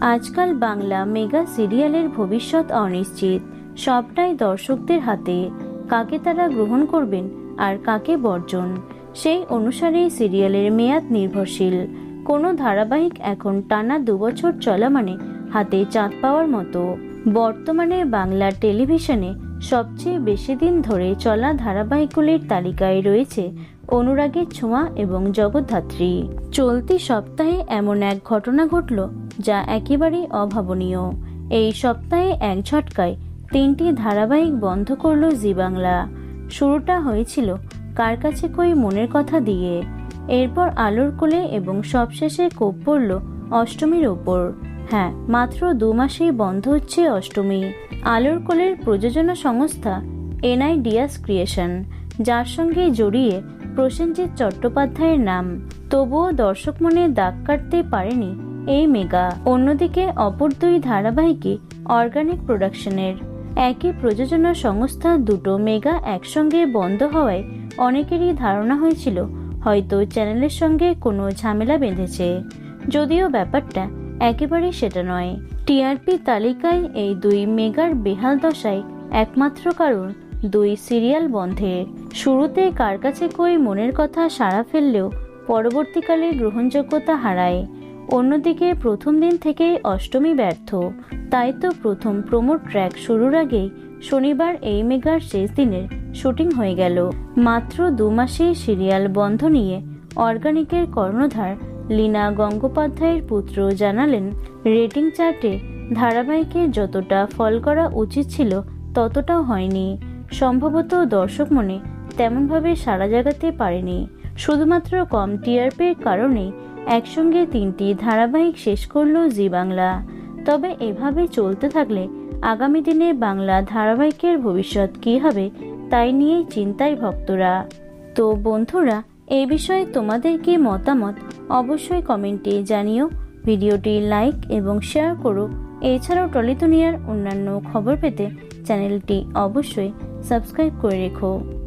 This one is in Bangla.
আজকাল বাংলা মেগা সিরিয়ালের ভবিষ্যৎ অনিশ্চিত। সবটাই দর্শকদের হাতে। কাকে তারা গ্রহণ করবেন আর কাকে বর্জন? সেই অনুসারেই সিরিয়ালের মেয়াদ নির্ভরশীল। কোনো ধারাবাহিক এখন টানা দুবছর চলা মানে হাতে চাঁদ পাওয়ার মতো। বর্তমানে বাংলা টেলিভিশনে সবচেয়ে বেশি দিন ধরে চলা ধারাবাহিকগুলির তালিকায় রয়েছে অনুরাগের ছোঁয়া এবং জগদ্ধাত্রী। চলতি সপ্তাহে এমন এক ঘটনা ঘটল যা একেবারেই অভাবনীয়। এই সপ্তাহে এক ঝটকায় তিনটি ধারাবাহিক বন্ধ করল জি বাংলা। শুরুটা হয়েছিল কার কাছে কই মনের কথা দিয়ে। এরপর আলোর কোলে এবং সবশেষে কোপ পড়ল অষ্টমীর ওপর। হ্যাঁ মাত্র দু মাসেই বন্ধ হচ্ছে অষ্টমী। আলোর কোলের প্রযোজনা সংস্থা এনআইডিয়াস ক্রিয়েশন, যার সঙ্গে জড়িয়ে প্রসেনজিৎ চট্টোপাধ্যায়ের নাম। তবুও দর্শক মনে দাগ কাটতে পারেনি এই মেগা অন্যদিকে অপর দুই ধারাবাহিকে অর্গানিক প্রোডাকশনের একই প্রযোজনা সংস্থা দুটো মেগা একসঙ্গে বন্ধ হওয়ায় অনেকেরই ধারণা হয়েছিল হয়তো চ্যানেলের সঙ্গে কোনো ঝামেলা বেঁধেছে। যদিও ব্যাপারটা একেবারেই সেটা নয়। টিআরপি তালিকায় এই দুই মেগার বেহাল দশায় একমাত্র কারণ দুই সিরিয়াল বন্ধের শুরুতে কার কাছে কই মনের কথা সাড়া ফেললেও পরবর্তীকালে গ্রহণযোগ্যতা হারায়। অন্যদিকে প্রথম দিন থেকেই অষ্টমী ব্যর্থ। তাই তো প্রথম প্রোমো ট্র্যাক শুরুর আগেই শনিবার এই মেগার শেষ দিনের শুটিং হয়ে গেল। মাত্র দু মাসেই সিরিয়াল বন্ধ নিয়ে অর্গানিকের কর্ণধার লীনা গঙ্গোপাধ্যায়ের পুত্র জানালেন, রেটিং চার্টে ধারাবাহিকে যতটা ফল করা উচিত ছিল ততটাও হয়নি। সম্ভবত দর্শক মনে তেমনভাবে সাড়া জাগাতে পারেনি। শুধুমাত্র কম টিআরপির কারণেই একসঙ্গে তিনটি ধারাবাহিক শেষ করল জি বাংলা। তবে এভাবে চলতে থাকলে আগামী দিনে বাংলা ধারাবাহিকের ভবিষ্যৎ কী হবে তাই নিয়েই চিন্তায় ভক্তরা। তো বন্ধুরা এই বিষয়ে তোমাদের কি মতামত অবশ্যই কমেন্টে জানিও। ভিডিওটি লাইক এবং শেয়ার করো। এছাড়াও টলিতুনিয়ার অন্যান্য খবর পেতে চ্যানেলটি অবশ্যই সাবস্ক্রাইব করে রেখো।